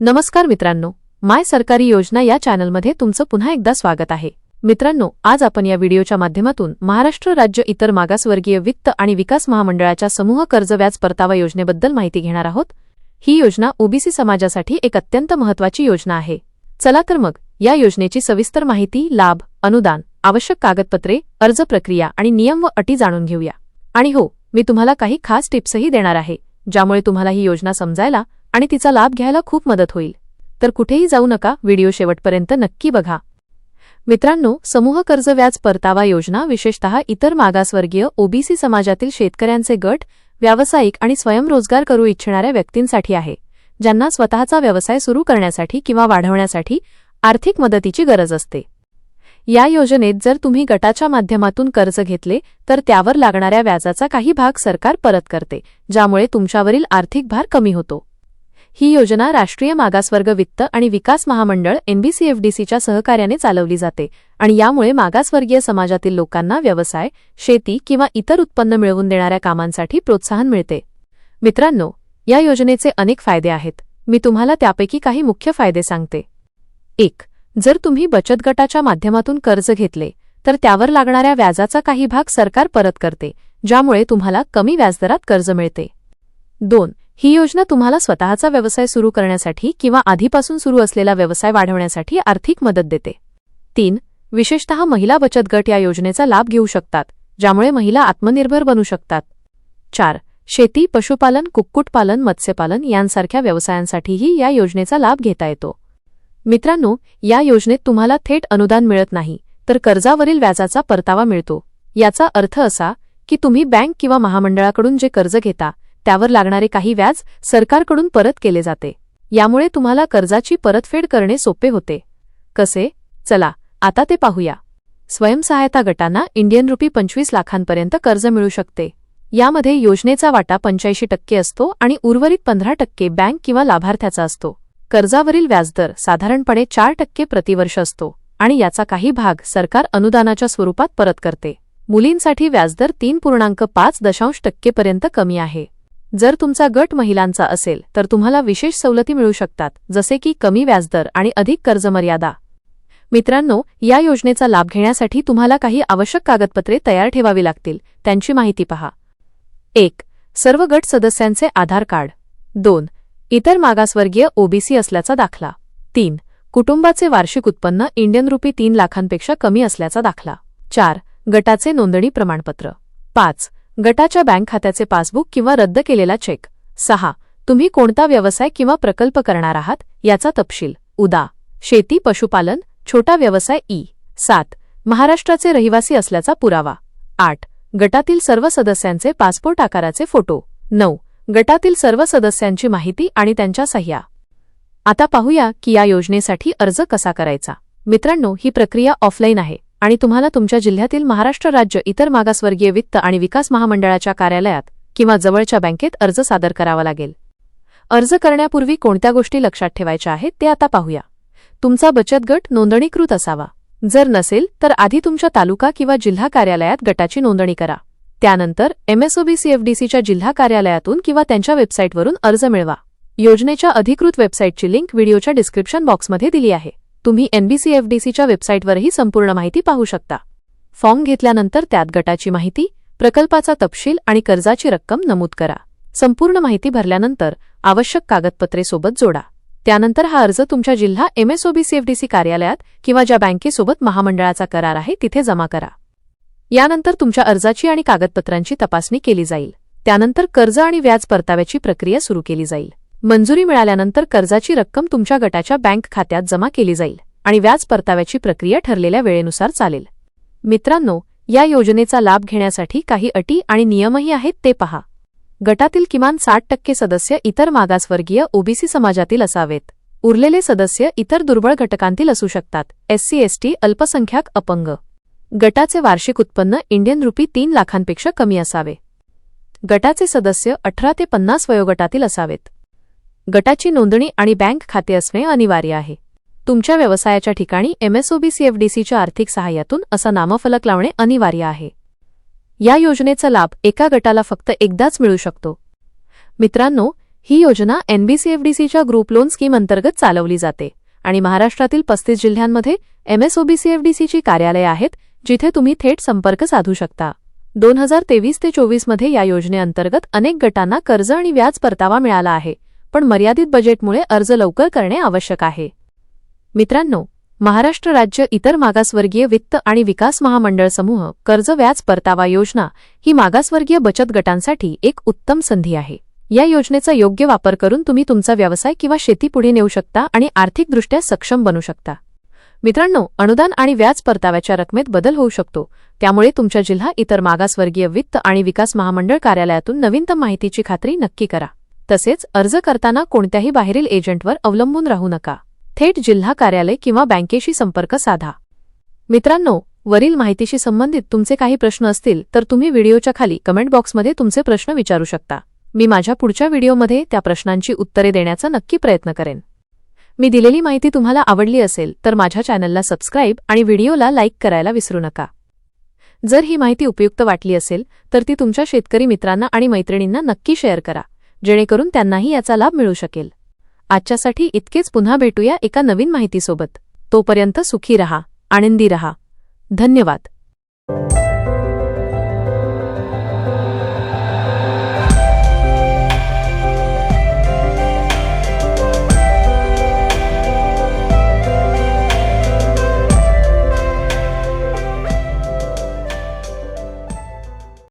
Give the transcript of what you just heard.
नमस्कार मित्रांनो माय सरकारी योजना या चॅनलमध्ये तुमचं पुन्हा एकदा स्वागत आहे. मित्रांनो आज आपण या व्हिडिओच्या माध्यमातून महाराष्ट्र राज्य इतर मागासवर्गीय वित्त आणि विकास महामंडळाच्या समूह कर्ज व्याज परतावा योजनेबद्दल माहिती घेणार आहोत. ही योजना ओबीसी समाजासाठी एक अत्यंत महत्वाची योजना आहे. चला तर मग या योजनेची सविस्तर माहिती लाभ अनुदान आवश्यक कागदपत्रे अर्ज प्रक्रिया आणि नियम व अटी जाणून घेऊया. आणि हो मी तुम्हाला काही खास टिप्सही देणार आहे ज्यामुळे तुम्हाला ही योजना समजायला आणि तिचा लाभ घ्यायला खूप मदत होईल. तर कुठेही जाऊ नका व्हिडिओ शेवटपर्यंत नक्की बघा. मित्रांनो समूह कर्ज व्याज परतावा योजना विशेषतः इतर मागासवर्गीय ओबीसी समाजातील शेतकऱ्यांचे गट व्यावसायिक आणि स्वयंरोजगार करू इच्छिणाऱ्या व्यक्तींसाठी आहे ज्यांना स्वतःचा व्यवसाय सुरू करण्यासाठी किंवा वाढवण्यासाठी आर्थिक मदतीची गरज असते. या योजनेत जर तुम्ही गटाच्या माध्यमातून कर्ज घेतले तर त्यावर लागणाऱ्या व्याजाचा काही भाग सरकार परत करते ज्यामुळे तुमच्यावरील आर्थिक भार कमी होतो. ही योजना राष्ट्रीय मागासवर्ग वित्त आणि विकास महामंडळ एनबीसीएफडीसीच्या सहकार्याने चालवली जाते आणि यामुळे मागासवर्गीय समाजातील लोकांना व्यवसाय शेती किंवा इतर उत्पन्न मिळवून देणाऱ्या कामांसाठी प्रोत्साहन मिळते. मित्रांनो या योजनेचे अनेक फायदे आहेत. मी तुम्हाला त्यापैकी काही मुख्य फायदे सांगते. एक जर तुम्ही बचत गटाच्या माध्यमातून कर्ज घेतले तर त्यावर लागणाऱ्या व्याजाचा काही भाग सरकार परत करते ज्यामुळे तुम्हाला कमी व्याजदरात कर्ज मिळते. दोन ही योजना तुम्हाला स्वतःचा व्यवसाय सुरू करण्यासाठी किंवा आधीपासून सुरू असलेला व्यवसाय वाढवण्यासाठी आर्थिक मदत देते. तीन विशेषतः महिला बचत गट या योजनेचा लाभ घेऊ शकतात ज्यामुळे महिला आत्मनिर्भर बनू शकतात. चार शेती पशुपालन कुक्कुटपालन मत्स्यपालन यांसारख्या व्यवसायांसाठीही या योजनेचा लाभ घेता येतो. मित्रांनो या योजनेत तुम्हाला थेट अनुदान मिळत नाही तर कर्जावरील व्याजाचा परतावा मिळतो. याचा अर्थ असा की तुम्ही बँक किंवा महामंडळाकडून जे कर्ज घेता त्यावर लागणारे काही व्याज सरकारकडून परत केले जाते. यामुळे तुम्हाला कर्जाची परतफेड करणे सोपे होते. कसे? चला आता ते पाहूया. स्वयंसहायता गटांना इंडियन रुपी पंचवीस लाखांपर्यंत कर्ज मिळू शकते. यामध्ये योजनेचा वाटा पंच्याऐंशी टक्के असतो आणि उर्वरित पंधरा टक्के बँक किंवा लाभार्थ्याचा असतो. कर्जावरील व्याजदर साधारणपणे चार टक्के प्रतिवर्ष असतो आणि याचा काही भाग सरकार अनुदानाच्या स्वरूपात परत करते. मुलींसाठी व्याजदर तीन पूर्णांक पाच दशांश टक्केपर्यंत कमी आहे. जर तुमचा गट महिलांचा असेल तर तुम्हाला विशेष सवलती मिळू शकतात जसे की कमी व्याजदर आणि अधिक कर्जमर्यादा. मित्रांनो या योजनेचा लाभ घेण्यासाठी तुम्हाला काही आवश्यक कागदपत्रे तयार ठेवावी लागतील त्यांची माहिती पहा. एक सर्व गट सदस्यांचे आधार कार्ड. दोन इतर मागासवर्गीय ओबीसी असल्याचा दाखला. तीन कुटुंबाचे वार्षिक उत्पन्न इंडियन रुपी तीन लाखांपेक्षा कमी असल्याचा दाखला. चार गटाचे नोंदणी प्रमाणपत्र. पाच गटाच्या बँक खात्याचे पासबुक किंवा रद्द केलेला चेक. सहा तुम्ही कोणता व्यवसाय किंवा प्रकल्प करणार आहात याचा तपशील. उदा. शेती पशुपालन छोटा व्यवसाय ई. सात महाराष्ट्राचे रहिवासी असल्याचा पुरावा. आठ गटातील सर्व सदस्यांचे पासपोर्ट आकाराचे फोटो. नऊ गटातील सर्व सदस्यांची माहिती आणि त्यांच्या सह्या. आता पाहूया की या योजनेसाठी अर्ज कसा करायचा. मित्रांनो ही प्रक्रिया ऑफलाईन आहे आणि तुम्हाला तुमच्या जिल्ह्यातील महाराष्ट्र राज्य इतर मागासवर्गीय वित्त आणि विकास महामंडळाच्या कार्यालयात किंवा जवळच्या बँकेत अर्ज सादर करावा लागेल. अर्ज करण्यापूर्वी कोणत्या गोष्टी लक्षात ठेवायच्या आहेत ते आता पाहूया. तुमचा बचत गट नोंदणीकृत असावा. जर नसेल तर आधी तुमच्या तालुका किंवा जिल्हा कार्यालयात गटाची नोंदणी करा. त्यानंतर एमएसओबीसीएफडीसीच्या जिल्हा कार्यालयातून किंवा त्यांच्या वेबसाईटवरून अर्ज मिळवा. योजनेच्या अधिकृत वेबसाईटची लिंक व्हिडिओच्या डिस्क्रिप्शन बॉक्समध्ये दिली आहे. तुम्ही एनबीसीएफडीसीच्या वेबसाईटवरही संपूर्ण माहिती पाहू शकता. फॉर्म घेतल्यानंतर त्यात गटाची माहिती प्रकल्पाचा तपशील आणि कर्जाची रक्कम नमूद करा. संपूर्ण माहिती भरल्यानंतर आवश्यक कागदपत्रे सोबत जोडा. त्यानंतर हा अर्ज तुमच्या जिल्हा एमएसओबीसीएफडीसी कार्यालयात किंवा ज्या बँकेसोबत महामंडळाचा करार आहे तिथे जमा करा. यानंतर तुमच्या अर्जाची आणि कागदपत्रांची तपासणी केली जाईल. त्यानंतर कर्ज आणि व्याज परताव्याची प्रक्रिया सुरू केली जाईल. मंजुरी मिळाल्यानंतर कर्जाची रक्कम तुमच्या गटाच्या बँक खात्यात जमा केली जाईल आणि व्याज परताव्याची प्रक्रिया ठरलेल्या वेळेनुसार चालेल. मित्रांनो या योजनेचा लाभ घेण्यासाठी काही अटी आणि नियमही आहेत ते पहा. गटातील किमान साठ टक्के सदस्य इतर मागासवर्गीय ओबीसी समाजातील असावेत. उरलेले सदस्य इतर दुर्बळ घटकांतील असू शकतात. एससी एसटी अल्पसंख्याक अपंग. गटाचे वार्षिक उत्पन्न इंडियन रुपी तीन लाखांपेक्षा कमी असावे. गटाचे सदस्य अठरा ते पन्नास वयोगटातील असावेत. गटाची नोंदणी आणि बँक खाते असणे अनिवार्य आहे. तुमच्या व्यवसायाच्या ठिकाणी एमएसओबी सीएफडीसीच्या आर्थिक सहाय्यातून असा नामफलक लावणे अनिवार्य आहे. या योजनेचा लाभ एका गटाला फक्त एकदाच मिळू शकतो. मित्रांनो ही योजना एनबीसीएफडीसीच्या ग्रुप लोन स्कीम अंतर्गत चालवली जाते आणि महाराष्ट्रातील पस्तीस जिल्ह्यांमध्ये एमएसओबीसीएफडीसीची कार्यालये आहेत जिथे तुम्ही थेट संपर्क साधू शकता. दोन हजार तेवीस ते चोवीसमध्ये या योजनेअंतर्गत अनेक गटांना कर्ज आणि व्याज परतावा मिळाला आहे पण मर्यादित बजेटमुळे अर्ज लवकर करणे आवश्यक आहे. मित्रांनो महाराष्ट्र राज्य इतर मागासवर्गीय वित्त आणि विकास महामंडळ समूह कर्ज व्याज परतावा योजना ही मागासवर्गीय बचत गटांसाठी एक उत्तम संधी आहे. या योजनेचा योग्य वापर करून तुम्ही तुमचा व्यवसाय किंवा शेती पुढे नेऊ शकता आणि आर्थिकदृष्ट्या सक्षम बनू शकता. मित्रांनो अनुदान आणि व्याज परताव्याच्या रकमेत बदल होऊ शकतो. त्यामुळे तुमच्या जिल्हा इतर मागासवर्गीय वित्त आणि विकास महामंडळ कार्यालयातून नवीनतम माहितीची खात्री नक्की करा. तसेच अर्ज करताना कोणत्याही बाहेरील एजंटवर अवलंबून राहू नका. थेट जिल्हा कार्यालय किंवा बँकेशी संपर्क साधा. मित्रांनो वरील माहितीशी संबंधित तुमचे काही प्रश्न असतील तर तुम्ही व्हिडिओच्या खाली कमेंट बॉक्समध्ये तुमचे प्रश्न विचारू शकता. मी माझ्या पुढच्या व्हिडिओमध्ये त्या प्रश्नांची उत्तरे देण्याचा नक्की प्रयत्न करेन. मी दिलेली माहिती तुम्हाला आवडली असेल तर माझ्या चॅनलला सबस्क्राईब आणि व्हिडिओला लाईक करायला विसरू नका. जर ही माहिती उपयुक्त वाटली असेल तर ती तुमच्या शेतकरी मित्रांना आणि मैत्रिणींना नक्की शेअर करा जेणेकरून त्यांनाही याचा लाभ मिळू शकेल. आजच्यासाठी इतकेच पुन्हा भेटूया एका नवीन माहितीसोबत. तोपर्यंत सुखी रहा आनंदी रहा. धन्यवाद.